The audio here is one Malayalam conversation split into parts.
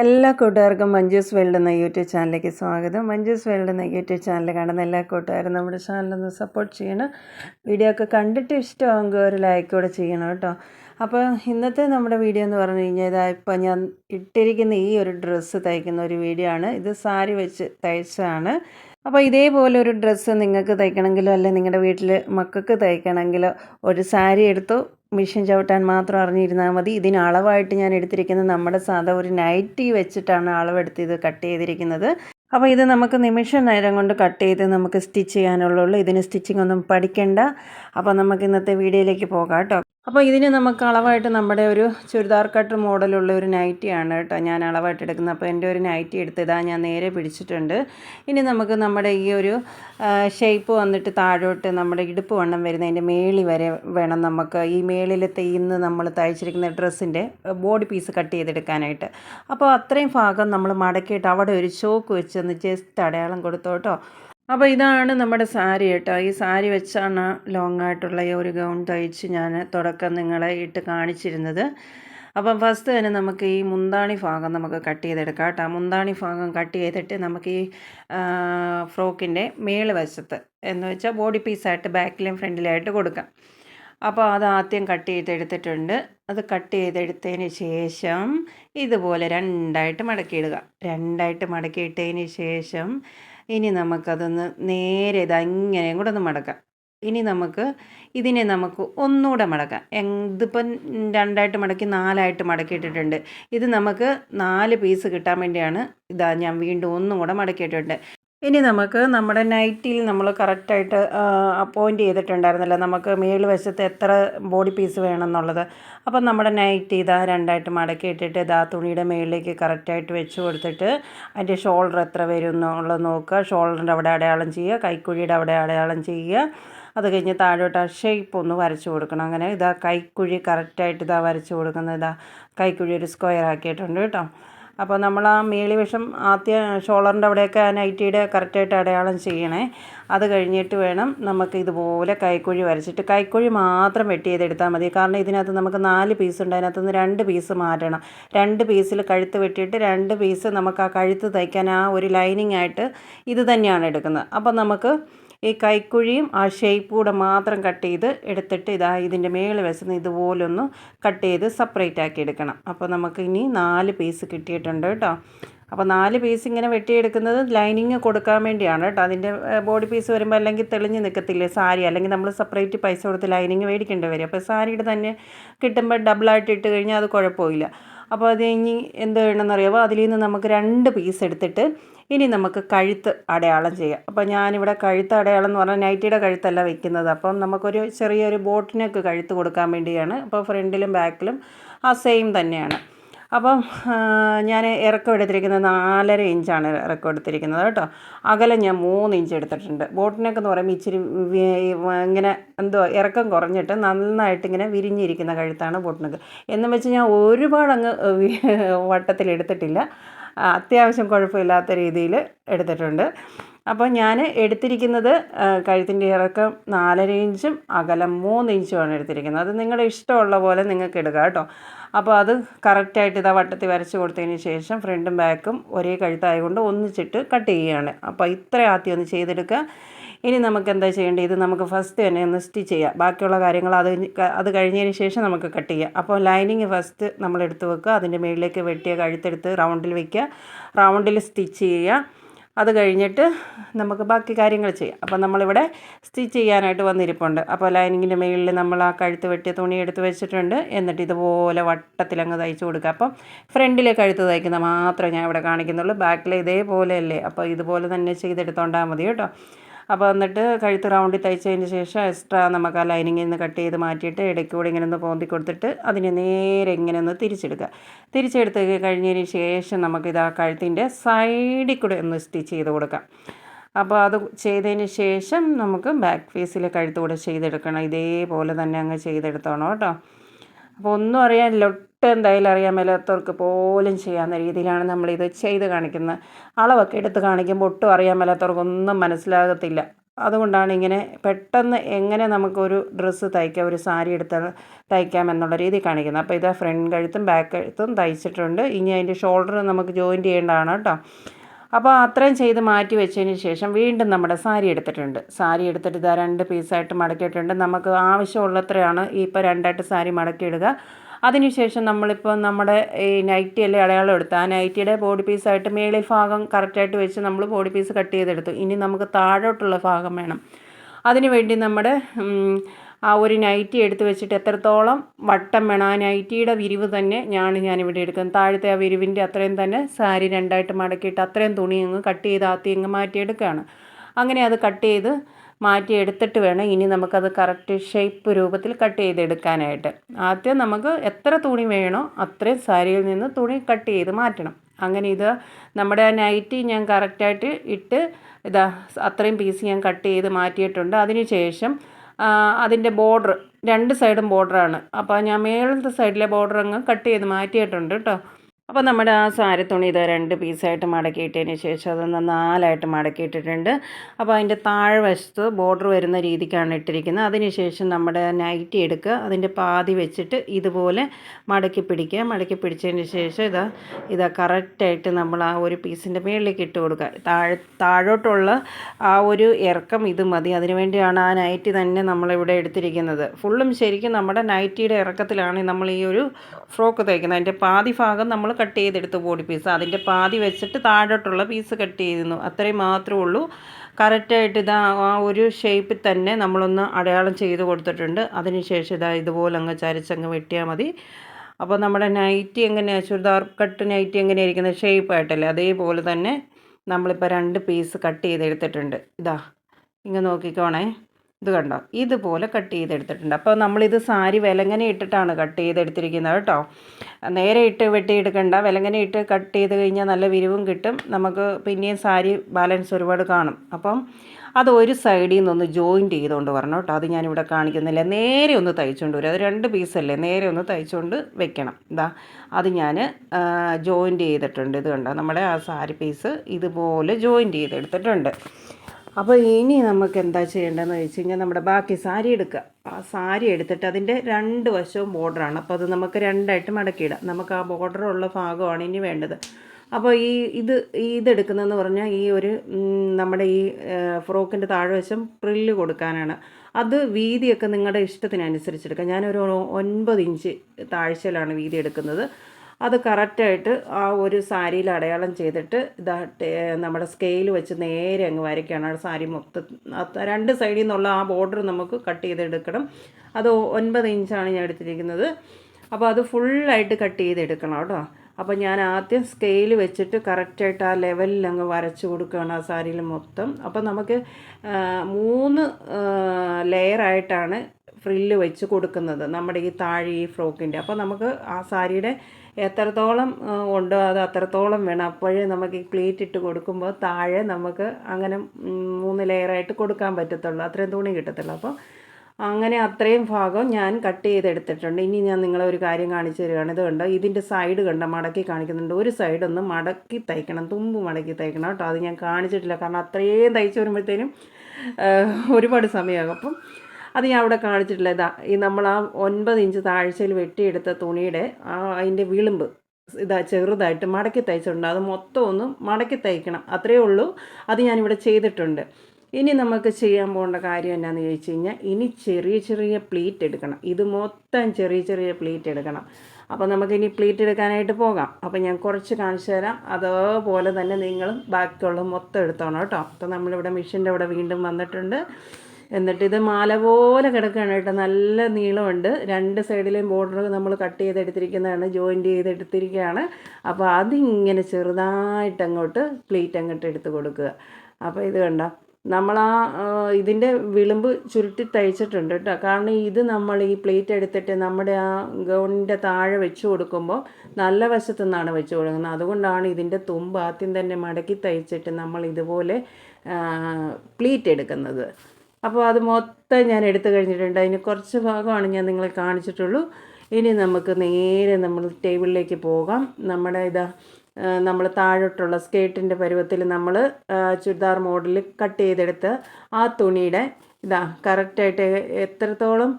എല്ലാ കൂട്ടുകാർക്കും മഞ്ജൂസ് വേൾഡ് എന്ന യൂട്യൂബ് ചാനലിലേക്ക് സ്വാഗതം. മഞ്ജൂസ് വേൾഡ് എന്ന യൂട്യൂബ് ചാനൽ കാണുന്ന എല്ലാ കൂട്ടുകാരും നമ്മുടെ ചാനലൊന്ന് സപ്പോർട്ട് ചെയ്യണം. വീഡിയോ ഒക്കെ കണ്ടിട്ട് ഇഷ്ടമാകുമ്പോൾ ഒരു ലൈക്ക് കൂടെ ചെയ്യണം കേട്ടോ. അപ്പോൾ ഇന്നത്തെ നമ്മുടെ വീഡിയോ എന്ന് പറഞ്ഞു കഴിഞ്ഞാൽ ഇതാ ഇപ്പോൾ ഞാൻ ഇട്ടിരിക്കുന്ന ഈ ഒരു ഡ്രസ്സ് തയ്ക്കുന്ന ഒരു വീഡിയോ ആണ്. ഇത് സാരി വെച്ച് തയ്ച്ചതാണ്. അപ്പോൾ ഇതേപോലെ ഒരു ഡ്രസ്സ് നിങ്ങൾക്ക് തയ്ക്കണമെങ്കിലോ അല്ലെ നിങ്ങളുടെ വീട്ടിൽ മക്കൾക്ക് തയ്ക്കണമെങ്കിലോ ഒരു സാരി എടുത്തു മിഷൻ ചവിട്ടാൻ മാത്രം അറിഞ്ഞിരുന്നാൽ മതി. ഇതിന് അളവായിട്ട് ഞാൻ എടുത്തിരിക്കുന്നത് നമ്മുടെ സാധാ ഒരു നൈറ്റി വെച്ചിട്ടാണ് അളവെടുത്ത് ഇത് കട്ട് ചെയ്തിരിക്കുന്നത്. അപ്പോൾ ഇത് നമുക്ക് നിമിഷ നേരം കൊണ്ട് കട്ട് ചെയ്ത് നമുക്ക് സ്റ്റിച്ച് ചെയ്യാനുള്ളൂ. ഇതിന് സ്റ്റിച്ചിങ് ഒന്നും പഠിക്കണ്ട. അപ്പോൾ നമുക്ക് ഇന്നത്തെ വീഡിയോയിലേക്ക് പോകാം കേട്ടോ. അപ്പോൾ ഇതിന് നമുക്ക് അളവായിട്ട് നമ്മുടെ ഒരു ചുരിദാർ കട്ട് മോഡലുള്ള ഒരു നൈറ്റിയാണ് കേട്ടോ ഞാൻ അളവായിട്ട് എടുക്കുന്നത്. അപ്പോൾ എന്റെ ഒരു നൈറ്റി എടുത്തതാ ഞാൻ നേരെ പിടിച്ചിട്ടുണ്ട്. ഇനി നമുക്ക് നമ്മുടെ ഈ ഒരു ഷേപ്പ് വന്നിട്ട് താഴോട്ട് നമ്മുടെ ഇടുപ്പ് വണ്ണം വരുന്നതിന്റെ മേളി വരെ വേണം നമുക്ക്. ഈ മേളിലത്തെ ഇന്ന് നമ്മൾ തയ്ച്ചിരിക്കുന്ന ഡ്രസ്സിന്റെ ബോഡി പീസ് കട്ട് ചെയ്തെടുക്കാനായിട്ട്. അപ്പോൾ അത്രയും ഭാഗം നമ്മൾ മടക്കിയിട്ട് അവിടെ ഒരു ചോക്ക് വെച്ചൊന്ന് ജസ്റ്റ് അടയാളം കൊടുത്തോട്ടോ. അപ്പോൾ ഇതാണ് നമ്മുടെ സാരി കേട്ടോ. ഈ സാരി വെച്ചാണ് ലോങ് ആയിട്ടുള്ള ഈ ഒരു ഗൗൺ തയ്ച്ച് ഞാൻ തുടക്കം നിങ്ങളെ ഇട്ട് കാണിച്ചിരുന്നത്. അപ്പം ഫസ്റ്റ് തന്നെ നമുക്ക് ഈ മുന്താണി ഭാഗം നമുക്ക് കട്ട് ചെയ്തെടുക്കാം കേട്ടോ. മുന്താണി ഭാഗം കട്ട് ചെയ്തിട്ട് നമുക്ക് ഈ ഫ്രോക്കിന്റെ മേൾ വശത്ത് എന്ന് വെച്ചാൽ ബോഡി പീസായിട്ട് ബാക്കിലും ഫ്രണ്ടിലായിട്ട് കൊടുക്കാം. അപ്പോൾ അത് ആദ്യം കട്ട് ചെയ്തെടുത്തിട്ടുണ്ട്. അത് കട്ട് ചെയ്തെടുത്തതിന് ശേഷം ഇതുപോലെ രണ്ടായിട്ട് മടക്കിയിടുക. രണ്ടായിട്ട് മടക്കിയിട്ടതിന് ശേഷം ഇനി നമുക്കതൊന്ന് നേരെ ഇത് അങ്ങനെയും കൂടെ ഒന്ന് മടക്കാം. ഇനി നമുക്ക് ഇതിനെ നമുക്ക് ഒന്നുകൂടെ മടക്കാം. ഇതിപ്പം രണ്ടായിട്ട് മടക്കി നാലായിട്ട് മടക്കിയിട്ടിട്ടുണ്ട്. ഇത് നമുക്ക് നാല് പീസ് കിട്ടാൻ വേണ്ടിയാണ് ഇതാ ഞാൻ വീണ്ടും ഒന്നും കൂടെ മടക്കിയിട്ടുണ്ട്. ഇനി നമുക്ക് നമ്മുടെ നൈറ്റിൽ നമ്മൾ കറക്റ്റായിട്ട് അപ്പോയിന്റ് ചെയ്തിട്ടുണ്ടായിരുന്നല്ലോ. നമുക്ക് മേൽ വശത്ത് എത്ര ബോഡി പീസ് വേണമെന്നുള്ളത്. അപ്പം നമ്മുടെ നൈറ്റ് ഇതാ രണ്ടായിട്ട് മടക്കി ഇട്ടിട്ട് ഇതാ തുണിയുടെ മേളിലേക്ക് കറക്റ്റായിട്ട് വെച്ച് കൊടുത്തിട്ട് അതിന്റെ ഷോൾഡർ എത്ര വരും എന്നുള്ളത് നോക്കുക. ഷോൾഡറിന്റെ അവിടെ അടയാളം ചെയ്യുക. കൈക്കുഴിയുടെ അവിടെ അടയാളം ചെയ്യുക. അത് കഴിഞ്ഞ് താഴോട്ട് ആ ഷേപ്പ് ഒന്ന് വരച്ചു കൊടുക്കണം. അങ്ങനെ ഇതാ കൈക്കുഴി കറക്റ്റായിട്ട് ഇതാ വരച്ച് കൊടുക്കുന്നത്. ഇതാ കൈക്കുഴി ഒരു സ്ക്വയർ ആക്കിയിട്ടുണ്ട് കേട്ടോ. അപ്പോൾ നമ്മൾ ആ മേളി വശം ആദ്യം ഷോളറിന്റെ അവിടെയൊക്കെ ആ നൈറ്റിയുടെ കറക്റ്റായിട്ട് അടയാളം ചെയ്യണേ. അത് കഴിഞ്ഞിട്ട് വേണം നമുക്ക് ഇതുപോലെ കൈക്കുഴി വരച്ചിട്ട് കൈക്കുഴി മാത്രം വെട്ടി ചെയ്തെടുത്താൽ മതി. കാരണം ഇതിനകത്ത് നമുക്ക് നാല് പീസ് ഉണ്ട്. അതിനകത്തുനിന്ന് രണ്ട് പീസ് മാറ്റണം. രണ്ട് പീസിൽ കഴുത്ത് വെട്ടിയിട്ട് രണ്ട് പീസ് നമുക്ക് ആ കഴുത്ത് തയ്ക്കാൻ ആ ഒരു ലൈനിങ് ആയിട്ട് ഇത് തന്നെയാണ് എടുക്കുന്നത്. അപ്പോൾ നമുക്ക് ഈ കൈക്കുഴിയും ആ ഷേപ്പ് കൂടെ മാത്രം കട്ട് ചെയ്ത് എടുത്തിട്ട് ഇതാ ഇതിന്റെ മേളിൽ വശം ഇതുപോലൊന്ന് കട്ട് ചെയ്ത് സെപ്പറേറ്റ് ആക്കി എടുക്കണം. അപ്പോൾ നമുക്ക് ഇനി നാല് പീസ് കിട്ടിയിട്ടുണ്ട് കേട്ടോ. അപ്പോൾ നാല് പീസ് ഇങ്ങനെ വെട്ടിയെടുക്കുന്നത് ലൈനിങ് കൊടുക്കാൻ വേണ്ടിയാണ് കേട്ടോ. അതിന്റെ ബോഡി പീസ് വരുമ്പോൾ അല്ലെങ്കിൽ തെളിഞ്ഞ് നിൽക്കത്തില്ലേ സാരി? അല്ലെങ്കിൽ നമ്മൾ സെപ്പറേറ്റ് പൈസ കൊടുത്ത് ലൈനിങ് മേടിക്കേണ്ടി വരും. അപ്പോൾ സാരിയുടെ തന്നെ കിട്ടുമ്പോൾ ഡബിളായിട്ട് ഇട്ട് കഴിഞ്ഞാൽ അത് കുഴപ്പമില്ല. അപ്പോൾ അത് ഇനി എന്ത് വേണമെന്നറിയാമോ അതിൽ നിന്ന് നമുക്ക് രണ്ട് പീസ് എടുത്തിട്ട് ഇനി നമുക്ക് കഴുത്ത് അടയാളം ചെയ്യാം. അപ്പോൾ ഞാനിവിടെ കഴുത്ത് അടയാളം എന്ന് പറഞ്ഞാൽ നൈറ്റിയുടെ കഴുത്തല്ല വെക്കുന്നത്. അപ്പം നമുക്കൊരു ചെറിയൊരു ബോട്ടിനൊക്കെ കഴുത്ത് കൊടുക്കാൻ വേണ്ടിയാണ്. അപ്പോൾ ഫ്രണ്ടിലും ബാക്കിലും ആ സെയിം തന്നെയാണ്. അപ്പം ഞാൻ ഇറക്കം എടുത്തിരിക്കുന്നത് നാലര ഇഞ്ചാണ് ഇറക്കം എടുത്തിരിക്കുന്നത് കേട്ടോ. അകലം ഞാൻ മൂന്ന് ഇഞ്ച് എടുത്തിട്ടുണ്ട്. ബോട്ടിനൊക്കെ എന്ന് പറയുമ്പോൾ ഇച്ചിരി ഇങ്ങനെ എന്തോ ഇറക്കം കുറഞ്ഞിട്ട് നന്നായിട്ട് ഇങ്ങനെ വിരിഞ്ഞിരിക്കുന്ന കഴുത്താണ് ബോട്ടിനൊക്കെ. എന്ന് വെച്ച് ഞാൻ ഒരുപാട് അങ്ങ് വട്ടത്തിൽ എടുത്തിട്ടില്ല അത്യാവശ്യം കുഴപ്പമില്ലാത്ത രീതിയിൽ എടുത്തിട്ടുണ്ട്. അപ്പോൾ ഞാൻ എടുത്തിരിക്കുന്നത് കഴുത്തിന്റെ ഇറക്കം നാലര ഇഞ്ചും അകലം മൂന്ന് ഇഞ്ചുമാണ് എടുത്തിരിക്കുന്നത്. അത് നിങ്ങളുടെ ഇഷ്ടമുള്ള പോലെ നിങ്ങൾക്ക് എടുക്കാം കേട്ടോ. അപ്പോൾ അത് കറക്റ്റായിട്ട് ഇതാ വട്ടത്തിൽ വരച്ച് കൊടുത്തതിന് ശേഷം ഫ്രണ്ടും ബാക്കും ഒരേ കഴുത്തായതുകൊണ്ട് ഒന്നിച്ചിട്ട് കട്ട് ചെയ്യുകയാണ്. അപ്പോൾ ഇത്ര ആദ്യം ഒന്ന് ചെയ്തെടുക്കുക. ഇനി നമുക്ക് എന്താ ചെയ്യേണ്ടത്? ഇത് നമുക്ക് ഫസ്റ്റ് തന്നെ ഒന്ന് സ്റ്റിച്ച് ചെയ്യാം. ബാക്കിയുള്ള കാര്യങ്ങൾ അത് അത് കഴിഞ്ഞതിന് ശേഷം നമുക്ക് കട്ട് ചെയ്യാം. അപ്പോൾ ലൈനിങ് ഫസ്റ്റ് നമ്മൾ എടുത്ത് വെക്കുക. അതിന്റെ മുകളിലേക്ക് വെട്ടിയ കഴുത്തെടുത്ത് റൗണ്ടിൽ വെക്കുക. റൗണ്ടിൽ സ്റ്റിച്ച് ചെയ്യുക. അത് കഴിഞ്ഞിട്ട് നമുക്ക് ബാക്കി കാര്യങ്ങൾ ചെയ്യാം. അപ്പോൾ നമ്മളിവിടെ സ്റ്റിച്ച് ചെയ്യാനായിട്ട് വന്നിരിപ്പുണ്ട്. അപ്പോൾ ലൈനിങ്ങിന്റെ മുകളിൽ നമ്മൾ ആ കഴുത്ത് വെട്ടിയ തുണി എടുത്ത് വെച്ചിട്ടുണ്ട്. എന്നിട്ട് ഇതുപോലെ വട്ടത്തിലങ്ങ് തയ്ച്ചു കൊടുക്കുക. അപ്പം ഫ്രണ്ടിലെ കഴുത്ത് തയ്ക്കുന്ന മാത്രമേ ഞാൻ ഇവിടെ കാണിക്കുന്നുള്ളൂ. ബാക്കിൽ ഇതേപോലെയല്ലേ. അപ്പോൾ ഇതുപോലെ തന്നെ ചെയ്തെടുത്തോണ്ടാൽ മതി കേട്ടോ. അപ്പോൾ എന്നിട്ട് കഴുത്ത് റൗണ്ടിൽ തയ്ച്ചതിന് ശേഷം എക്സ്ട്രാ നമുക്ക് ആ ലൈനിങ്ങിൽ നിന്ന് കട്ട് ചെയ്ത് മാറ്റിയിട്ട് ഇടയ്ക്കൂടെ ഇങ്ങനെ ഒന്ന് പോന്തി കൊടുത്തിട്ട് അതിനെ നേരെ ഇങ്ങനെ ഒന്ന് തിരിച്ചെടുക്കുക. തിരിച്ചെടുത്ത് കഴിഞ്ഞതിന് ശേഷം നമുക്കിത് ആ കഴുത്തിന്റെ സൈഡിൽ കൂടെ ഒന്ന് സ്റ്റിച്ച് ചെയ്ത് കൊടുക്കാം. അപ്പോൾ അത് ചെയ്തതിന് ശേഷം നമുക്ക് ബാക്ക് ഫേസിൽ കഴുത്ത് കൂടെ ചെയ്തെടുക്കണം. ഇതേപോലെ തന്നെ അങ്ങ് ചെയ്തെടുത്തോണം കേട്ടോ. അപ്പോൾ ഒന്നും അറിയാനില്ല. ഒട്ടും എന്തായാലും അറിയാൻ മേലാത്തവർക്ക് പോലും ചെയ്യാവുന്ന രീതിയിലാണ് നമ്മളിത് ചെയ്ത് കാണിക്കുന്നത് അളവൊക്കെ എടുത്ത് കാണിക്കുമ്പോൾ ഒട്ടും അറിയാൻ മേലാത്തവർക്കൊന്നും മനസ്സിലാകത്തില്ല. അതുകൊണ്ടാണ് ഇങ്ങനെ പെട്ടെന്ന് എങ്ങനെ നമുക്കൊരു ഡ്രസ്സ് തയ്ക്കാം ഒരു സാരി എടുത്ത് തയ്ക്കാം എന്നുള്ള രീതി കാണിക്കുന്നത്. അപ്പോൾ ഇത് ഫ്രണ്ട് കഴുത്തും ബാക്ക് കഴുത്തും തയ്ച്ചിട്ടുണ്ട്. ഇനി അതിന്റെ ഷോൾഡർ നമുക്ക് ജോയിന്റ് ചെയ്യേണ്ടതാണ് കേട്ടോ. അപ്പോൾ അത്രയും ചെയ്ത് മാറ്റി വെച്ചതിന് ശേഷം വീണ്ടും നമ്മുടെ സാരി എടുത്തിട്ടുണ്ട്. സാരി എടുത്തിട്ട് ഇതാ രണ്ട് പീസായിട്ട് മടക്കിയിട്ടുണ്ട്. നമുക്ക് ആവശ്യമുള്ളത്രയാണ് ഇപ്പോൾ രണ്ടായിട്ട് സാരി മടക്കിയിടുക. അതിനുശേഷം നമ്മളിപ്പോൾ നമ്മുടെ ഈ നൈറ്റി അല്ലേ അടയാളം എടുത്ത് ആ നൈറ്റിയുടെ ബോഡി പീസായിട്ട് മേളിൽ ഭാഗം കറക്റ്റായിട്ട് വെച്ച് നമ്മൾ ബോഡി പീസ് കട്ട് ചെയ്തെടുത്തു. ഇനി നമുക്ക് താഴോട്ടുള്ള ഭാഗം വേണം. അതിനുവേണ്ടി നമ്മുടെ ആ ഒരു നൈറ്റി എടുത്ത് വെച്ചിട്ട് എത്രത്തോളം വട്ടം വേണം. ആ നൈറ്റിയുടെ വിരിവ് തന്നെ ഞാൻ ഞാനിവിടെ എടുക്കുന്നത് താഴത്തെ ആ വിരിവിന്റെ അത്രയും തന്നെ സാരി രണ്ടായിട്ട് മടക്കിയിട്ട് അത്രയും തുണി അങ്ങ് കട്ട് ചെയ്ത് ആത്തി അങ്ങ് മാറ്റിയെടുക്കുകയാണ്. അങ്ങനെ അത് കട്ട് ചെയ്ത് മാറ്റി എടുത്തിട്ട് വേണം ഇനി നമുക്കത് കറക്റ്റ് ഷേപ്പ് രൂപത്തിൽ കട്ട് ചെയ്തെടുക്കാനായിട്ട് ആദ്യം നമുക്ക് എത്ര തുണി വേണോ അത്രയും സാരിയിൽ നിന്ന് തുണി കട്ട് ചെയ്ത് മാറ്റണം. അങ്ങനെ ഇത് നമ്മുടെ ആ നൈറ്റി ഞാൻ കറക്റ്റായിട്ട് ഇട്ട് ഇതാ അത്രയും പീസ് ഞാൻ കട്ട് ചെയ്ത് മാറ്റിയിട്ടുണ്ട്. അതിന് ശേഷം അതിന്റെ ബോർഡർ രണ്ട് സൈഡും ബോർഡറാണ്. അപ്പോൾ ഞാൻ മേളത്തെ സൈഡിലെ ബോർഡർ അങ്ങ് കട്ട് ചെയ്ത് മാറ്റിയിട്ടുണ്ട് കേട്ടോ. അപ്പോൾ നമ്മുടെ ആ സാരി തുണി ഇത് രണ്ട് പീസായിട്ട് മടക്കിയിട്ടതിന് ശേഷം അതൊന്ന് നാലായിട്ട് മടക്കിയിട്ടിട്ടുണ്ട്. അപ്പോൾ അതിന്റെ താഴ്വശത്ത് ബോർഡർ വരുന്ന രീതിക്കാണ് ഇട്ടിരിക്കുന്നത്. അതിനുശേഷം നമ്മുടെ നൈറ്റി എടുക്കുക. അതിന്റെ പാതി വെച്ചിട്ട് ഇതുപോലെ മടക്കി പിടിക്കുക. മടക്കി പിടിച്ചതിന് ശേഷം ഇതാ ഇതാ കറക്റ്റായിട്ട് നമ്മൾ ആ ഒരു പീസിന്റെ മേളിലേക്ക് ഇട്ട് കൊടുക്കുക. താഴെ താഴോട്ടുള്ള ആ ഒരു ഇറക്കം ഇത് മതി. അതിനുവേണ്ടിയാണ് ആ നൈറ്റി തന്നെ നമ്മളിവിടെ എടുത്തിരിക്കുന്നത്. ഫുള്ളും ശരിക്കും നമ്മുടെ നൈറ്റിയുടെ ഇറക്കത്തിലാണ് നമ്മൾ ഈ ഒരു ഫ്രോക്ക് തയ്ക്കുന്നത്. അതിന്റെ പാതി ഭാഗം നമ്മൾ കട്ട് ചെയ്തെടുത്ത് ബോഡി പീസ്. അതിന്റെ പാതി വെച്ചിട്ട് താഴോട്ടുള്ള പീസ് കട്ട് ചെയ്തിരുന്നു. അത്രയും മാത്രമേ ഉള്ളൂ. കറക്റ്റായിട്ട് ഇതാ ആ ഒരു ഷേപ്പിൽ തന്നെ നമ്മളൊന്ന് അടയാളം ചെയ്ത് കൊടുത്തിട്ടുണ്ട്. അതിനുശേഷം ഇതാ ഇതുപോലെ അങ്ങ് ചരിച്ചങ്ങ് വെട്ടിയാൽ മതി. അപ്പോൾ നമ്മുടെ നൈറ്റി എങ്ങനെയാണ് ചുരിദാർ കട്ട് നൈറ്റി എങ്ങനെ ഇരിക്കുന്നത് ഷേപ്പായിട്ടല്ലേ അതേപോലെ തന്നെ നമ്മളിപ്പോൾ രണ്ട് പീസ് കട്ട് ചെയ്തെടുത്തിട്ടുണ്ട്. ഇതാ ഇങ്ങനെ നോക്കിക്കോണേ. ഇത് കണ്ടോ? ഇതുപോലെ കട്ട് ചെയ്തെടുത്തിട്ടുണ്ട്. അപ്പോൾ നമ്മളിത് സാരി വിലങ്ങനെ ഇട്ടിട്ടാണ് കട്ട് ചെയ്തെടുത്തിരിക്കുന്നത് കേട്ടോ. നേരെ ഇട്ട് വെട്ടിയെടുക്കണ്ട. വിലങ്ങനെ ഇട്ട് കട്ട് ചെയ്ത് കഴിഞ്ഞാൽ നല്ല വിരിവും കിട്ടും. നമുക്ക് പിന്നെയും സാരി ബാലൻസ് ഒരുപാട് കാണും. അപ്പം അത് ഒരു സൈഡിൽ നിന്നൊന്ന് ജോയിന്റ് ചെയ്തുകൊണ്ട് വരണം കേട്ടോ. അത് ഞാനിവിടെ കാണിക്കുന്നില്ല. നേരെ ഒന്ന് തയ്ച്ചുകൊണ്ട് വരും. അത് രണ്ട് പീസല്ലേ? നേരെ ഒന്ന് തയ്ച്ചുകൊണ്ട് വെക്കണം. ഇതാ അത് ഞാൻ ജോയിന്റ് ചെയ്തിട്ടുണ്ട്. ഇത് കണ്ടോ? നമ്മുടെ ആ സാരി പീസ് ഇതുപോലെ ജോയിന്റ് ചെയ്തെടുത്തിട്ടുണ്ട്. അപ്പോൾ ഇനി നമുക്ക് എന്താ ചെയ്യേണ്ടതെന്ന് വെച്ച് കഴിഞ്ഞാൽ നമ്മുടെ ബാക്കി സാരി എടുക്കുക. ആ സാരി എടുത്തിട്ട് അതിന്റെ രണ്ട് വശവും ബോർഡറാണ് അപ്പോൾ അത് നമുക്ക് രണ്ടായിട്ട് മടക്കിയിടാം. നമുക്ക് ആ ബോർഡറുള്ള ഭാഗമാണ് ഇനി വേണ്ടത്. അപ്പോൾ ഈ ഇത് ഇതെടുക്കുന്നതെന്ന് പറഞ്ഞാൽ ഈ ഒരു നമ്മുടെ ഈ ഫ്രോക്കിന്റെ താഴ്വശം പ്രില്ല് കൊടുക്കാനാണ്. അത് വീതിയൊക്കെ നിങ്ങളുടെ ഇഷ്ടത്തിനനുസരിച്ചെടുക്കാം ഞാനൊരു ഒൻപത് ഇഞ്ച് താഴ്ചയിലാണ് വീതി എടുക്കുന്നത്. അത് കറക്റ്റായിട്ട് ആ ഒരു സാരിയിൽ അടയാളം ചെയ്തിട്ട് ഇതാ നമ്മുടെ സ്കെയിൽ വെച്ച് നേരെ അങ്ങ് വരയ്ക്കുകയാണ്. ആ സാരി മൊത്തം രണ്ട് സൈഡിൽ നിന്നുള്ള ആ ബോർഡർ നമുക്ക് കട്ട് ചെയ്തെടുക്കണം. അത് ഒൻപത് ഇഞ്ചാണ് ഞാൻ എടുത്തിരിക്കുന്നത്. അപ്പോൾ അത് ഫുള്ളായിട്ട് കട്ട് ചെയ്തെടുക്കണം കേട്ടോ. അപ്പോൾ ഞാൻ ആദ്യം സ്കെയിൽ വെച്ചിട്ട് കറക്റ്റായിട്ട് ആ ലെവലിൽ അങ്ങ് വരച്ച് കൊടുക്കുകയാണ് ആ സാരിയിൽ മൊത്തം. അപ്പോൾ നമുക്ക് മൂന്ന് ലെയറായിട്ടാണ് ഫ്രില്ല് വെച്ച് കൊടുക്കുന്നത് നമ്മുടെ ഈ താഴെ ഈ ഫ്രോക്കിന്റെ അപ്പോൾ നമുക്ക് ആ സാരിയുടെ എത്രത്തോളം ഉണ്ടോ അത് അത്രത്തോളം വേണം. അപ്പോഴേ നമുക്ക് ഈ പ്ലീറ്റ് ഇട്ട് കൊടുക്കുമ്പോൾ താഴെ നമുക്ക് അങ്ങനെ മൂന്ന് ലെയറായിട്ട് കൊടുക്കാൻ പറ്റത്തുള്ളൂ. അത്രയും തുണി കിട്ടത്തുള്ളൂ. അപ്പോൾ അങ്ങനെ അത്രയും ഭാഗം ഞാൻ കട്ട് ചെയ്തെടുത്തിട്ടുണ്ട്. ഇനി ഞാൻ നിങ്ങളെ ഒരു കാര്യം കാണിച്ചു തരികയാണ് ഇത് കണ്ടോ? ഇതിന്റെ സൈഡ് കണ്ട? മടക്കി കാണിക്കുന്നുണ്ട്. ഒരു സൈഡ് ഒന്ന് മടക്കി തയ്ക്കണം. തുമ്പ് മടക്കി തയ്ക്കണം കേട്ടോ. അത് ഞാൻ കാണിച്ചിട്ടില്ല. കാരണം അത്രയും തയ്ച്ച് വരുമ്പോഴത്തേനും ഒരുപാട് സമയമാകും. അപ്പം അത് ഞാൻ അവിടെ കാണിച്ചിട്ടില്ല. ഇതാ ഈ നമ്മൾ ആ ഒൻപത് ഇഞ്ച് താഴ്ചയിൽ വെട്ടിയെടുത്ത തുണിയുടെ ആ അതിന്റെ വിളിമ്പ് ഇതാ ചെറുതായിട്ട് മടക്കി തയ്ച്ചിട്ടുണ്ട്. അത് മൊത്തം ഒന്ന് മടക്കി തയ്ക്കണം. അത്രയേ ഉള്ളൂ. അത് ഞാനിവിടെ ചെയ്തിട്ടുണ്ട്. ഇനി നമുക്ക് ചെയ്യാൻ പോകേണ്ട കാര്യം എന്നാന്ന് ചോദിച്ചു കഴിഞ്ഞാൽ ഇനി ചെറിയ ചെറിയ പ്ലീറ്റ് എടുക്കണം. ഇത് മൊത്തം ചെറിയ ചെറിയ പ്ലീറ്റ് എടുക്കണം. അപ്പോൾ നമുക്കിനി പ്ലീറ്റ് എടുക്കാനായിട്ട് പോകാം. അപ്പോൾ ഞാൻ കുറച്ച് കാണിച്ചു തരാം. അതേപോലെ തന്നെ നിങ്ങളും ബാക്കിയുള്ള മൊത്തം എടുത്തോണം കേട്ടോ. അപ്പോൾ നമ്മളിവിടെ മിഷീന്റെ അവിടെ വീണ്ടും വന്നിട്ടുണ്ട്. എന്നിട്ട് ഇത് മാല പോലെ കിടക്കുകയാണ് കേട്ടോ. നല്ല നീളമുണ്ട്. രണ്ട് സൈഡിലെയും ബോർഡർ നമ്മൾ കട്ട് ചെയ്തെടുത്തിരിക്കുന്നതാണ് ജോയിന്റ് ചെയ്തെടുത്തിരിക്കുകയാണ്. അപ്പോൾ അതിങ്ങനെ ചെറുതായിട്ട് അങ്ങോട്ട് പ്ലേറ്റ് അങ്ങോട്ട് എടുത്ത് കൊടുക്കുക. അപ്പോൾ ഇത് കണ്ടോ? നമ്മൾ ആ ഇതിന്റെ വിളിമ്പ് ചുരുട്ടി തയ്ച്ചിട്ടുണ്ട് കേട്ടോ. കാരണം ഇത് നമ്മൾ ഈ പ്ലേറ്റ് എടുത്തിട്ട് നമ്മുടെ ആ ഗൗണിന്റെ താഴെ വെച്ച് കൊടുക്കുമ്പോൾ നല്ല വശത്തു നിന്നാണ് വെച്ച് കൊടുക്കുന്നത്. അതുകൊണ്ടാണ് ഇതിന്റെ തുമ്പ് ആദ്യം തന്നെ മടക്കി തയ്ച്ചിട്ട് നമ്മൾ ഇതുപോലെ പ്ലീറ്റ് എടുക്കുന്നത്. അപ്പോൾ അത് മൊത്തം ഞാൻ എടുത്തു കഴിഞ്ഞിട്ടുണ്ട്. അതിന് കുറച്ച് ഭാഗമാണ് ഞാൻ നിങ്ങളെ കാണിച്ചിട്ടുള്ളൂ. ഇനി നമുക്ക് നേരെ നമ്മൾ ടേബിളിലേക്ക് പോകാം. നമ്മുടെ ഇതാ നമ്മൾ താഴോട്ടുള്ള സ്കേർട്ടിന്റെ പരുവത്തിൽ നമ്മൾ ചുരിദാർ മോഡലിൽ കട്ട് ചെയ്തെടുത്ത് ആ തുണിയുടെ ഇതാ കറക്റ്റായിട്ട് എത്രത്തോളം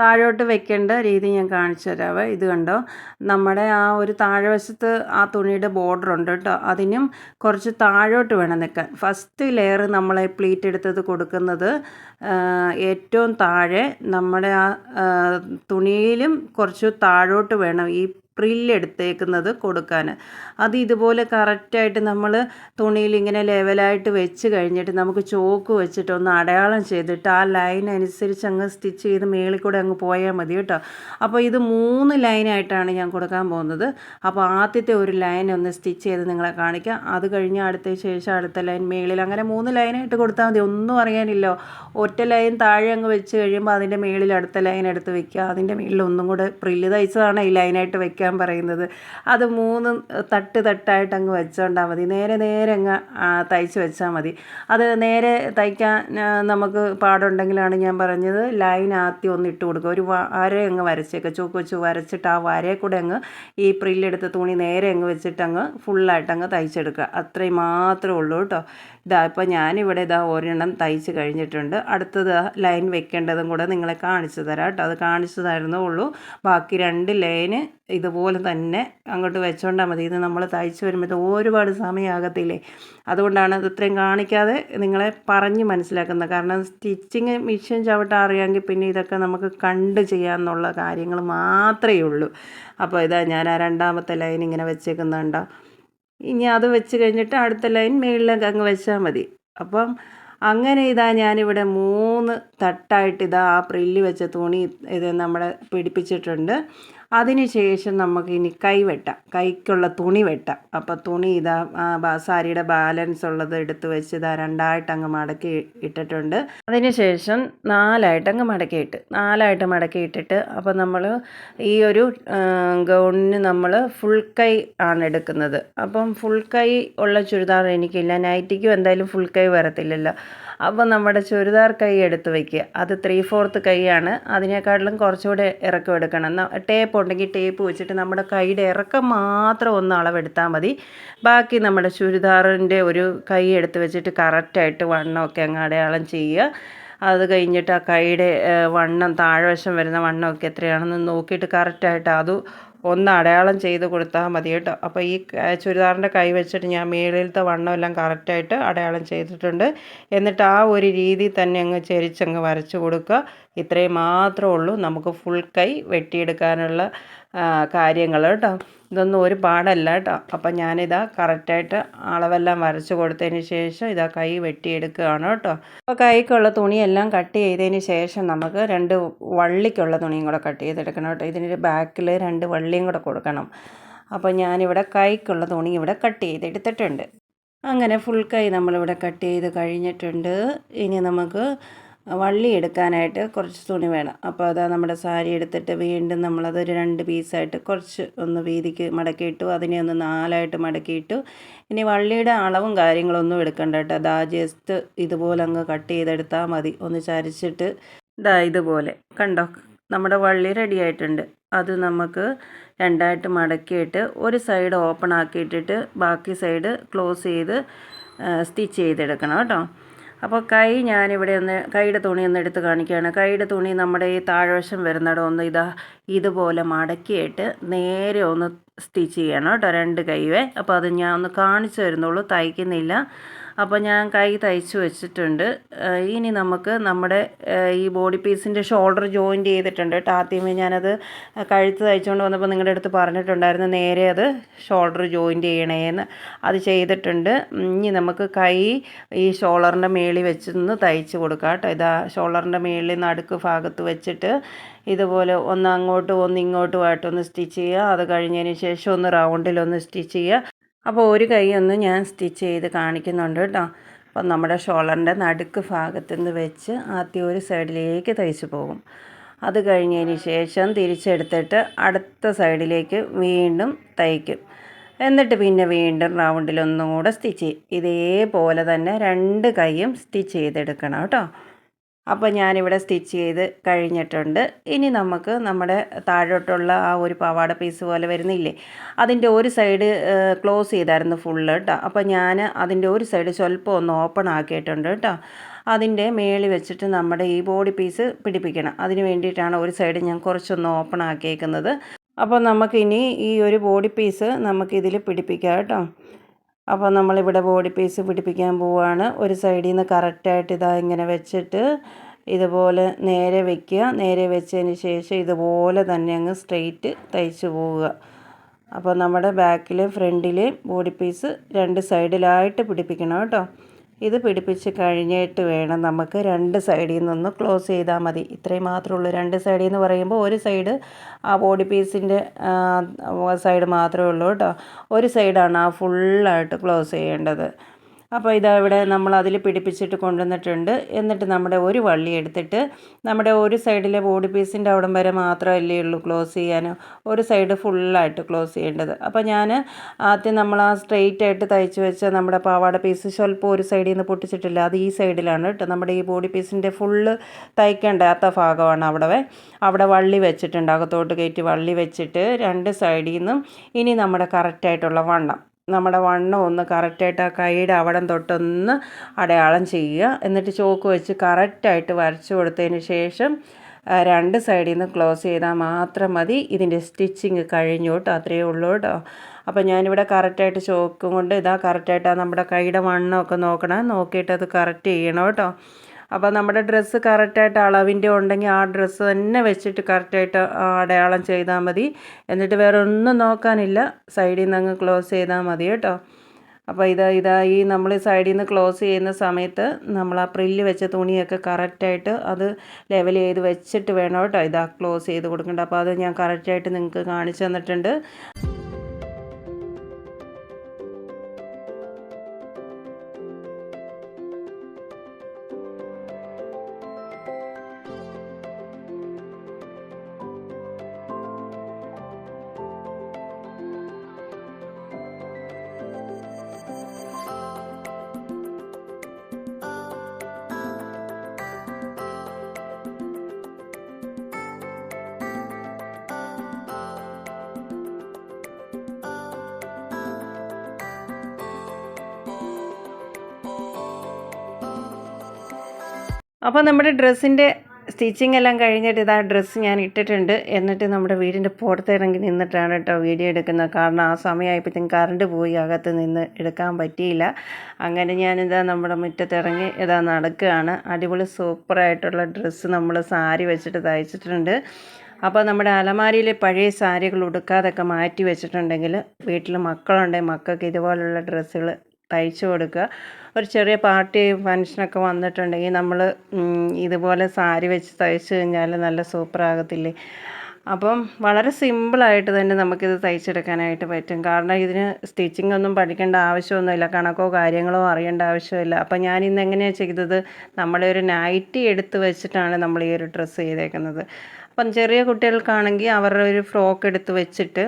താഴോട്ട് വെക്കേണ്ട രീതി ഞാൻ കാണിച്ചു തരാവേ. ഇത് കണ്ടോ? നമ്മുടെ ആ ഒരു താഴെവശത്ത് ആ തുണിയുടെ ബോർഡർ ഉണ്ട് കേട്ടോ. അതിനും കുറച്ച് താഴോട്ട് വേണം നിൽക്കാൻ. ഫസ്റ്റ് ലെയർ നമ്മളെ പ്ലീറ്റ് എടുത്തത് കൊടുക്കുന്നത് ഏറ്റവും താഴെ നമ്മുടെ ആ തുണിയിലും കുറച്ച് താഴോട്ട് വേണം. ഈ പ്രില്ലെടുത്തേക്കുന്നത് കൊടുക്കാൻ. അത് ഇതുപോലെ കറക്റ്റായിട്ട് നമ്മൾ തുണിയിൽ ഇങ്ങനെ ലെവലായിട്ട് വെച്ച് കഴിഞ്ഞിട്ട് നമുക്ക് ചോക്ക് വെച്ചിട്ട് ഒന്ന് അടയാളം ചെയ്തിട്ട് ആ ലൈൻ അനുസരിച്ച് അങ്ങ് സ്റ്റിച്ച് ചെയ്ത് മേളിൽ കൂടെ അങ്ങ് പോയാൽ മതി കേട്ടോ. അപ്പോൾ ഇത് മൂന്ന് ലൈനായിട്ടാണ് ഞാൻ കൊടുക്കാൻ പോകുന്നത്. അപ്പോൾ ആദ്യത്തെ ഒരു ലൈൻ ഒന്ന് സ്റ്റിച്ച് ചെയ്ത് നിങ്ങളെ കാണിക്കാം. അത് കഴിഞ്ഞ് അടുത്ത ശേഷം അടുത്ത ലൈൻ മേളിൽ അങ്ങനെ മൂന്ന് ലൈനായിട്ട് കൊടുത്താൽ മതി. ഒന്നും അറിയാനില്ലോ. ഒറ്റ ലൈൻ താഴെ അങ്ങ് വെച്ച് കഴിയുമ്പോൾ അതിന്റെ മേളിൽ അടുത്ത ലൈൻ എടുത്ത് വെക്കുക. അതിന്റെ മേളിൽ ഒന്നും കൂടെ പ്രില്ല് തയ്ച്ചതാണ് ഈ ലൈനായിട്ട് വെക്കാൻ പറയുന്നത്. അത് മൂന്ന് തട്ട് തട്ടായിട്ട് അങ്ങ് വെച്ചോണ്ടാൽ മതി. നേരെ നേരെ അങ്ങ് തയ്ച്ച് വെച്ചാൽ മതി. അത് നേരെ തയ്ക്കാൻ നമുക്ക് പാടുണ്ടെങ്കിലാണ് ഞാൻ പറഞ്ഞത് ലൈൻ ആദ്യം ഒന്ന് ഇട്ട് കൊടുക്കുക. ഒരു വര അങ്ങ് വരച്ചേക്കുക ചോക്ക് വെച്ച് വരച്ചിട്ട് ആ വരയെ കൂടെ അങ്ങ് ഈ പ്രില്ലെടുത്ത തുണി നേരെ അങ്ങ് വെച്ചിട്ട് അങ്ങ് ഫുള്ളായിട്ട് അങ്ങ് തയ്ച്ചെടുക്കുക. അത്രയും മാത്രമേ ഉള്ളൂ കേട്ടോ. ഇതാ ഇപ്പോൾ ഞാനിവിടെ ഇതാ ഒരെണ്ണം തയ്ച്ച് കഴിഞ്ഞിട്ടുണ്ട്. അടുത്തത് ലൈൻ വെക്കേണ്ടതും കൂടെ നിങ്ങളെ കാണിച്ചു തരാം കേട്ടോ. അത് കാണിച്ചു തരുന്നേ ഉള്ളൂ. ബാക്കി രണ്ട് ലൈന് ഇതുപോലെ തന്നെ അങ്ങോട്ട് വെച്ചോണ്ടാൽ മതി. ഇത് നമ്മൾ തയ്ച്ച് വരുമ്പോൾ ഒരുപാട് സമയമാകത്തില്ലേ അതുകൊണ്ടാണ് അത് ഇത്രയും കാണിക്കാതെ നിങ്ങളെ പറഞ്ഞ് മനസ്സിലാക്കുന്നത്. കാരണം സ്റ്റിച്ചിങ് മിഷൻ ചവിട്ടാൻ അറിയാമെങ്കിൽ പിന്നെ ഇതൊക്കെ നമുക്ക് കണ്ട് ചെയ്യാമെന്നുള്ള കാര്യങ്ങൾ മാത്രമേ ഉള്ളൂ. അപ്പോൾ ഇതാ ഞാൻ ആ രണ്ടാമത്തെ ലൈൻ ഇങ്ങനെ വെച്ചേക്കുന്നുണ്ടോ ഇനി അത് വെച്ച് കഴിഞ്ഞിട്ട് അടുത്ത ലൈൻ മേളിലേക്ക് അങ്ങ് വെച്ചാൽ മതി. അപ്പം അങ്ങനെ ഇതാ ഞാനിവിടെ മൂന്ന് തട്ടായിട്ട് ഇതാ ആ പ്രില്ല് വെച്ച തുണി ഇത് നമ്മളെ പിടിപ്പിച്ചിട്ടുണ്ട്. അതിന് ശേഷം നമുക്ക് ഇനി കൈ വെട്ടാം. കൈക്കുള്ള തുണി വെട്ടാം. അപ്പോൾ തുണി ഇതാ സാരിയുടെ ബാലൻസ് ഉള്ളത് എടുത്ത് വെച്ച് ഇതാ രണ്ടായിട്ട് അങ്ങ് മടക്കി ഇട്ടിട്ടുണ്ട്. അതിന് ശേഷം നാലായിട്ട് അങ്ങ് മടക്കിയിട്ട് നാലായിട്ട് മടക്കി ഇട്ടിട്ട് അപ്പോൾ നമ്മൾ ഈ ഒരു ഗൗണിന് നമ്മൾ ഫുൾ കൈ ആണ് എടുക്കുന്നത്. അപ്പം ഫുൾ കൈ ഉള്ള ചുരിദാർ എനിക്കില്ല. നൈറ്റിക്കും എന്തായാലും ഫുൾ കൈ വരത്തില്ലല്ലോ. അപ്പോൾ നമ്മുടെ ചുരിദാർ കൈ എടുത്ത് വയ്ക്കുക അത് ത്രീ ഫോർത്ത് കൈയാണ്. അതിനേക്കാട്ടിലും കുറച്ചുകൂടെ ഇറക്കം എടുക്കണം. ടേപ്പ് ഉണ്ടെങ്കിൽ ടേപ്പ് വെച്ചിട്ട് നമ്മുടെ കൈയുടെ ഇറക്കം മാത്രം ഒന്ന് അളവെടുത്താൽ മതി. ബാക്കി നമ്മുടെ ചുരിദാറിന്റെ ഒരു കൈ എടുത്ത് വെച്ചിട്ട് കറക്റ്റായിട്ട് വണ്ണമൊക്കെ അങ്ങ് അടയാളം ചെയ്യുക. അത് കഴിഞ്ഞിട്ട് ആ കൈയുടെ വണ്ണം താഴ്വശം വരുന്ന വണ്ണമൊക്കെ എത്രയാണെന്ന് നോക്കിയിട്ട് കറക്റ്റായിട്ട് അത് ഒന്ന് അടയാളം ചെയ്ത് കൊടുത്താൽ മതി കേട്ടോ. അപ്പോൾ ഈ ചുരിദാറിന്റെ കൈ വെച്ചിട്ട് ഞാൻ മേളിലത്തെ വണ്ണമെല്ലാം കറക്റ്റായിട്ട് അടയാളം ചെയ്തിട്ടുണ്ട്. എന്നിട്ട് ആ ഒരു രീതി തന്നെ അങ്ങ് ചെരിച്ചങ്ങ് വരച്ച് കൊടുക്കുക. ഇത്രയും മാത്രമേ ഉള്ളൂ. നമുക്ക് ഫുൾ കൈ വെട്ടിയെടുക്കാനുള്ള കാര്യങ്ങൾ കേട്ടോ. ഇതൊന്നും ഒരു പാടല്ല കേട്ടോ. അപ്പം ഞാനിതാ കറക്റ്റായിട്ട് അളവെല്ലാം വരച്ച് കൊടുത്തതിന് ശേഷം ഇതാ കൈ വെട്ടിയെടുക്കുകയാണ് കേട്ടോ. അപ്പോൾ കൈക്കുള്ള തുണിയെല്ലാം കട്ട് ചെയ്തതിന് ശേഷം നമുക്ക് രണ്ട് വള്ളിക്കുള്ള തുണിയും കൂടെ കട്ട് ചെയ്തെടുക്കണം കേട്ടോ. ഇതിന്റെ ബാക്കിൽ രണ്ട് വള്ളിയും കൂടെ കൊടുക്കണം. അപ്പോൾ ഞാനിവിടെ കൈക്കുള്ള തുണി ഇവിടെ കട്ട് ചെയ്തെടുത്തിട്ടുണ്ട്. അങ്ങനെ ഫുൾ കൈ നമ്മളിവിടെ കട്ട് ചെയ്ത് കഴിഞ്ഞിട്ടുണ്ട്. ഇനി നമുക്ക് വള്ളി എടുക്കാനായിട്ട് കുറച്ച് തുണി വേണം. അപ്പോൾ അതാ നമ്മുടെ സാരി എടുത്തിട്ട് വീണ്ടും നമ്മളത് രണ്ട് പീസായിട്ട് കുറച്ച് ഒന്ന് വീതിക്ക് മടക്കിയിട്ടു അതിനെ ഒന്ന് നാലായിട്ട് മടക്കിയിട്ടു. ഇനി വള്ളിയുടെ അളവും കാര്യങ്ങളൊന്നും എടുക്കണ്ട കേട്ടോ. അതാ ജസ്റ്റ് ഇതുപോലെ അങ്ങ് കട്ട് ചെയ്തെടുത്താൽ മതി. ഒന്ന് ചരിച്ചിട്ട് ഇതാ ഇതുപോലെ. കണ്ടോ? നമ്മുടെ വള്ളി റെഡി ആയിട്ടുണ്ട്. അത് നമുക്ക് രണ്ടായിട്ട് മടക്കിയിട്ട് ഒരു സൈഡ് ഓപ്പൺ ആക്കിയിട്ടിട്ട് ബാക്കി സൈഡ് ക്ലോസ് ചെയ്ത് സ്റ്റിച്ച് ചെയ്തെടുക്കണം കേട്ടോ. അപ്പോൾ കൈ ഞാനിവിടെ ഒന്ന് കൈയുടെ തുണി ഒന്ന് എടുത്ത് കാണിക്കുകയാണ്. കൈയുടെ തുണി നമ്മുടെ ഈ താഴ്വശം വരുന്നിടം ഒന്ന് ഇതാ ഇതുപോലെ മടക്കിയിട്ട് നേരെ ഒന്ന് സ്റ്റിച്ച് ചെയ്യണം കേട്ടോ രണ്ട് കൈവേ. അപ്പോൾ അത് ഞാൻ ഒന്ന് കാണിച്ചു തരുന്നുള്ളൂ തയ്ക്കുന്നില്ല. അപ്പോൾ ഞാൻ കൈ തയ്ച്ച് വെച്ചിട്ടുണ്ട്. ഇനി നമുക്ക് നമ്മുടെ ഈ ബോഡി പീസിന്റെ ഷോൾഡർ ജോയിന്റ് ചെയ്തിട്ടുണ്ട് കേട്ടോ. ഞാനത് കഴുത്ത് തയ്ച്ചുകൊണ്ട് വന്നപ്പോൾ നിങ്ങളുടെ അടുത്ത് പറഞ്ഞിട്ടുണ്ടായിരുന്നു നേരെ അത് ഷോൾഡർ ജോയിന്റ് ചെയ്യണേന്ന്. അത് ചെയ്തിട്ടുണ്ട്. ഇനി നമുക്ക് കൈ ഈ ഷോളറിന്റെ മേളിൽ വെച്ചൊന്ന് തയ്ച്ച് കൊടുക്കാം കേട്ടോ. ഇതാ ഷോളറിന്റെ മേളിൽ നടുക്ക് ഭാഗത്ത് വെച്ചിട്ട് ഇതുപോലെ ഒന്ന് അങ്ങോട്ടും ഒന്ന് ഇങ്ങോട്ടുമായിട്ടൊന്ന് സ്റ്റിച്ച് ചെയ്യുക. അത് കഴിഞ്ഞതിന് ശേഷം ഒന്ന് റൗണ്ടിലൊന്ന് സ്റ്റിച്ച് ചെയ്യുക. അപ്പോൾ ഒരു കൈ ഒന്ന് ഞാൻ സ്റ്റിച്ച് ചെയ്ത് കാണിക്കുന്നുണ്ട് കേട്ടോ. അപ്പം നമ്മുടെ ഷോളറിന്റെ നടുക്ക് ഭാഗത്ത് നിന്ന് വെച്ച് ആദ്യം ഒരു സൈഡിലേക്ക് തയ്ച്ച് പോകും. അത് കഴിഞ്ഞതിന് ശേഷം തിരിച്ചെടുത്തിട്ട് അടുത്ത സൈഡിലേക്ക് വീണ്ടും തയ്ക്കും. എന്നിട്ട് പിന്നെ വീണ്ടും റൗണ്ടിലൊന്നും കൂടെ സ്റ്റിച്ച് ചെയ്യും. ഇതേപോലെ തന്നെ രണ്ട് കൈയും സ്റ്റിച്ച് ചെയ്തെടുക്കണം കേട്ടോ. അപ്പോൾ ഞാനിവിടെ സ്റ്റിച്ച് ചെയ്ത് കഴിഞ്ഞിട്ടുണ്ട്. ഇനി നമുക്ക് നമ്മുടെ താഴോട്ടുള്ള ആ ഒരു പാവാട പീസ് പോലെ വരുന്നില്ലേ? അതിന്റെ ഒരു സൈഡ് ക്ലോസ് ചെയ്തായിരുന്നു ഫുള്ള് കേട്ടോ അപ്പോൾ ഞാൻ അതിന്റെ ഒരു സൈഡ് സ്വല്പം ഒന്ന് ഓപ്പൺ ആക്കിയിട്ടുണ്ട് കേട്ടോ അതിന്റെ മേളിൽ വെച്ചിട്ട് നമ്മുടെ ഈ ബോഡി പീസ് പിടിപ്പിക്കണം. അതിന് വേണ്ടിയിട്ടാണ് ഒരു സൈഡ് ഞാൻ കുറച്ചൊന്ന് ഓപ്പൺ ആക്കിയേക്കുന്നത്. അപ്പോൾ നമുക്കിനി ഈ ഒരു ബോഡി പീസ് നമുക്കിതിൽ പിടിപ്പിക്കാം കേട്ടോ അപ്പോൾ നമ്മളിവിടെ ബോഡി പീസ് പിടിപ്പിക്കാൻ പോവുകയാണ് ഒരു സൈഡിൽ നിന്ന് കറക്റ്റായിട്ട് ഇതാ ഇങ്ങനെ വെച്ചിട്ട് ഇതുപോലെ നേരെ വയ്ക്കുക നേരെ വെച്ചതിന് ശേഷം ഇതുപോലെ തന്നെ അങ്ങ് സ്ട്രെയിറ്റ് തയ്ച്ച് പോവുക. അപ്പോൾ നമ്മുടെ ബാക്കിൽ ഫ്രണ്ടിൽ ബോഡി പീസ് രണ്ട് സൈഡിലായിട്ട് പിടിപ്പിക്കണം കേട്ടോ. ഇത് പിടിപ്പിച്ച് കഴിഞ്ഞിട്ട് വേണം നമുക്ക് രണ്ട് സൈഡിൽ നിന്നൊന്ന് ക്ലോസ് ചെയ്താൽ മതി. ഇത്രയും മാത്രമേ ഉള്ളൂ രണ്ട് സൈഡിൽ നിന്ന് പറയുമ്പോൾ ഒരു സൈഡ് ആ ബോഡി പീസിന്റെ സൈഡ് മാത്രമേ ഉള്ളൂ കേട്ടോ. ഒരു സൈഡാണ് ആ ഫുള്ളായിട്ട് ക്ലോസ് ചെയ്യേണ്ടത്. അപ്പോൾ ഇതാ ഇവിടെ നമ്മൾ അതിൽ പിടിപ്പിച്ചിട്ട് കൊണ്ടുവന്നിട്ടുണ്ട്. എന്നിട്ട് നമ്മുടെ ഒരു വള്ളി എടുത്തിട്ട് നമ്മുടെ ഒരു സൈഡിലെ ബോഡി പീസിന്റെ അവിടം വരെ മാത്രമല്ലേ ഉള്ളൂ ക്ലോസ് ചെയ്യാനോ ഒരു സൈഡ് ഫുള്ളായിട്ട് ക്ലോസ് ചെയ്യേണ്ടത്. അപ്പോൾ ഞാൻ ആദ്യം നമ്മൾ ആ സ്ട്രെയിറ്റ് ആയിട്ട് തയ്ച്ച് വെച്ച നമ്മുടെ പാവാട പീസ് സ്വല്പം ഒരു സൈഡിൽ നിന്ന് പൊട്ടിച്ചിട്ടില്ല. അത് ഈ സൈഡിലാണ് കേട്ടോ. നമ്മുടെ ഈ ബോഡി പീസിന്റെ ഫുള്ള് തയ്ക്കേണ്ടാത്ത ഭാഗമാണ് അവിടെ. അവിടെ വള്ളി വെച്ചിട്ടുണ്ട്. അകത്തോട്ട് കയറ്റി വള്ളി വെച്ചിട്ട് രണ്ട് സൈഡിൽ നിന്നും ഇനി നമ്മുടെ കറക്റ്റായിട്ടുള്ള വണ്ണം. നമ്മുടെ വണ്ണം ഒന്ന് കറക്റ്റായിട്ട് ആ കൈയുടെ അവിടം തൊട്ടൊന്ന് അടയാളം ചെയ്യുക. എന്നിട്ട് ചോക്ക് വെച്ച് കറക്റ്റായിട്ട് വരച്ചു കൊടുത്തതിന് ശേഷം രണ്ട് സൈഡിൽ നിന്ന് ക്ലോസ് ചെയ്താൽ മാത്രം മതി. ഇതിന്റെ സ്റ്റിച്ചിങ് കഴിഞ്ഞു കേട്ടോ. അത്രയേ ഉള്ളൂ കേട്ടോ. അപ്പോൾ ഞാനിവിടെ കറക്റ്റായിട്ട് ചോക്കും കൊണ്ട് ഇതാ കറക്റ്റായിട്ട് നമ്മുടെ കൈയുടെ വണ്ണമൊക്കെ നോക്കണം. നോക്കിയിട്ട് അത് കറക്റ്റ് ചെയ്യണം കേട്ടോ. അപ്പോൾ നമ്മുടെ ഡ്രസ്സ് കറക്റ്റായിട്ട് അളവിന്റെ ഉണ്ടെങ്കിൽ ആ ഡ്രസ്സ് തന്നെ വെച്ചിട്ട് കറക്റ്റായിട്ട് അടയാളം ചെയ്താൽ മതി. എന്നിട്ട് വേറെ ഒന്നും നോക്കാനില്ല. സൈഡിൽ നിന്ന് അങ്ങ് ക്ലോസ് ചെയ്താൽ മതി കേട്ടോ. അപ്പോൾ ഇതാ ഇതാ ഈ നമ്മൾ സൈഡിൽ നിന്ന് ക്ലോസ് ചെയ്യുന്ന സമയത്ത് നമ്മൾ ആ പ്രില്ല് വെച്ച തുണിയൊക്കെ കറക്റ്റായിട്ട് അത് ലെവൽ ചെയ്ത് വെച്ചിട്ട് വേണം കേട്ടോ. ഇതാ ക്ലോസ് ചെയ്ത് കൊടുക്കേണ്ടത് അപ്പോൾ അത് ഞാൻ കറക്റ്റായിട്ട് നിങ്ങൾക്ക് കാണിച്ചു തന്നിട്ടുണ്ട്. അപ്പോൾ നമ്മുടെ ഡ്രസ്സിന്റെ സ്റ്റിച്ചിങ് എല്ലാം കഴിഞ്ഞിട്ട് ഇതാ ഡ്രസ്സ് ഞാൻ ഇട്ടിട്ടുണ്ട്. എന്നിട്ട് നമ്മുടെ വീടിന്റെ പുറത്തിറങ്ങി നിന്നിട്ടാണ് കേട്ടോ വീഡിയോ എടുക്കുന്നത്. കാരണം ആ സമയമായപ്പോഴത്തേക്കും കറണ്ട് പോയി അകത്ത് നിന്ന് എടുക്കാൻ പറ്റിയില്ല. അങ്ങനെ ഞാനിതാ നമ്മുടെ മുറ്റത്തിറങ്ങി ഇതാ നടക്കുകയാണ്. അടിപൊളി സൂപ്പറായിട്ടുള്ള ഡ്രസ്സ് നമ്മൾ സാരി വെച്ചിട്ട് തയ്ച്ചിട്ടുണ്ട് അപ്പോൾ നമ്മുടെ അലമാരിയിലെ പഴയ സാരികൾ ഉടുക്കാതൊക്കെ മാറ്റി വെച്ചിട്ടുണ്ടെങ്കിൽ വീട്ടിൽ മക്കളുണ്ടെങ്കിൽ മക്കൾക്ക് ഇതുപോലുള്ള ഡ്രസ്സുകൾ തയ്ച്ചു കൊടുക്കുക. ഒരു ചെറിയ പാർട്ടി ഫങ്ഷനൊക്കെ വന്നിട്ടുണ്ടെങ്കിൽ നമ്മൾ ഇതുപോലെ സാരി വെച്ച് തയ്ച്ചു കഴിഞ്ഞാൽ നല്ല സൂപ്പറാകത്തില്ലേ അപ്പം വളരെ സിമ്പിളായിട്ട് തന്നെ നമുക്കിത് തയ്ച്ചെടുക്കാനായിട്ട് പറ്റും. കാരണം ഇതിന് സ്റ്റിച്ചിങ് ഒന്നും പഠിക്കേണ്ട ആവശ്യമൊന്നുമില്ല. കണക്കോ കാര്യങ്ങളോ അറിയേണ്ട ആവശ്യമില്ല. അപ്പം ഞാൻ ഇന്ന് എങ്ങനെയാണ് ചെയ്തത്? നമ്മളെ ഒരു നൈറ്റി എടുത്ത് വെച്ചിട്ടാണ് നമ്മൾ ഈ ഒരു ഡ്രസ്സ് ചെയ്തേക്കുന്നത്. അപ്പം ചെറിയ കുട്ടികൾക്കാണെങ്കിൽ അവരുടെ ഒരു ഫ്രോക്ക് എടുത്ത് വെച്ചിട്ട്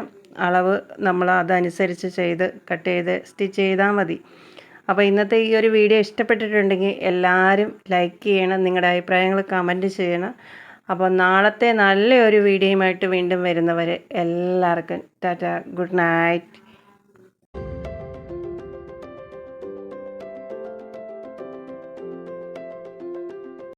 അളവ് നമ്മൾ അതനുസരിച്ച് ചെയ്ത് കട്ട് ചെയ്ത് സ്റ്റിച്ച് ചെയ്താൽ മതി. അപ്പോൾ ഇന്നത്തെ ഈ ഒരു വീഡിയോ ഇഷ്ടപ്പെട്ടിട്ടുണ്ടെങ്കിൽ എല്ലാവരും ലൈക്ക് ചെയ്യണം നിങ്ങളുടെ അഭിപ്രായങ്ങൾ കമന്റ് ചെയ്യണം. അപ്പോൾ നാളത്തെ നല്ലൊരു വീഡിയോയുമായിട്ട് വീണ്ടും വരുന്നവരെ എല്ലാവർക്കും ടാറ്റ ഗുഡ് നൈറ്റ്